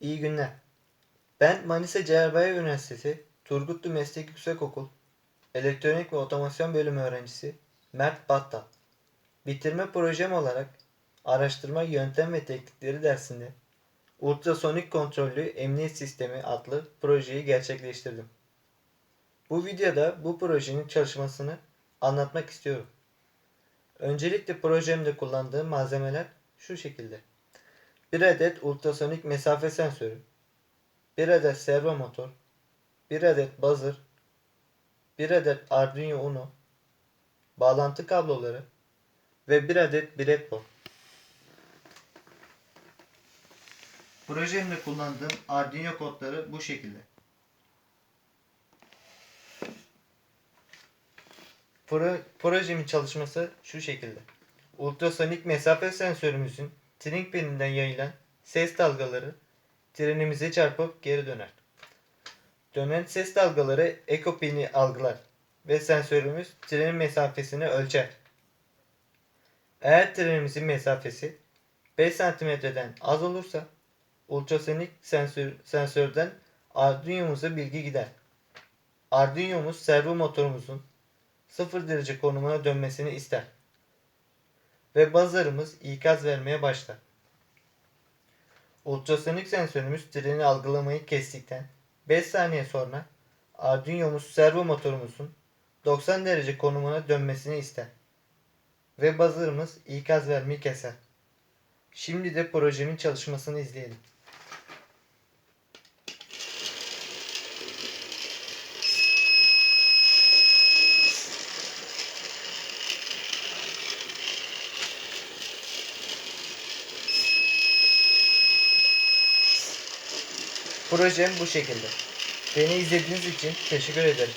İyi günler. Ben Manisa Cerrahpaşa Üniversitesi Turgutlu Meslek Yüksekokul Elektronik ve Otomasyon Bölümü öğrencisi Mert Battal. Bitirme projem olarak Araştırma Yöntem ve Teknikleri dersinde Ultrasonik Kontrollü Emniyet Sistemi adlı projeyi gerçekleştirdim. Bu videoda bu projenin çalışmasını anlatmak istiyorum. Öncelikle projemde kullandığım malzemeler şu şekilde. 1 adet ultrasonik mesafe sensörü, 1 adet servo motor, 1 adet buzzer, 1 adet Arduino Uno, bağlantı kabloları ve 1 adet breadboard. Projemde kullandığım Arduino kodları bu şekilde. Pro, projemin çalışması şu şekilde. Ultrasonik mesafe sensörümüzün tring pininden yayılan ses dalgaları trenimize çarpıp geri döner. Dönen ses dalgaları eko pini algılar ve sensörümüz trenin mesafesini ölçer. Eğer trenimizin mesafesi 5 santimetreden az olursa ultrasonik sensör, sensörden Arduino'muza bilgi gider. Arduino'muz servo motorumuzun 0 derece konumuna dönmesini ister. Ve buzzer'ımız ikaz vermeye başlar. Ultrasonik sensörümüz treni algılamayı kestikten 5 saniye sonra Arduino'muz servo motorumuzun 90 derece konumuna dönmesini ister. Ve buzzer'ımız ikaz vermeyi keser. Şimdi de projemin çalışmasını izleyelim. Projem bu şekilde. Beni izlediğiniz için teşekkür ederim.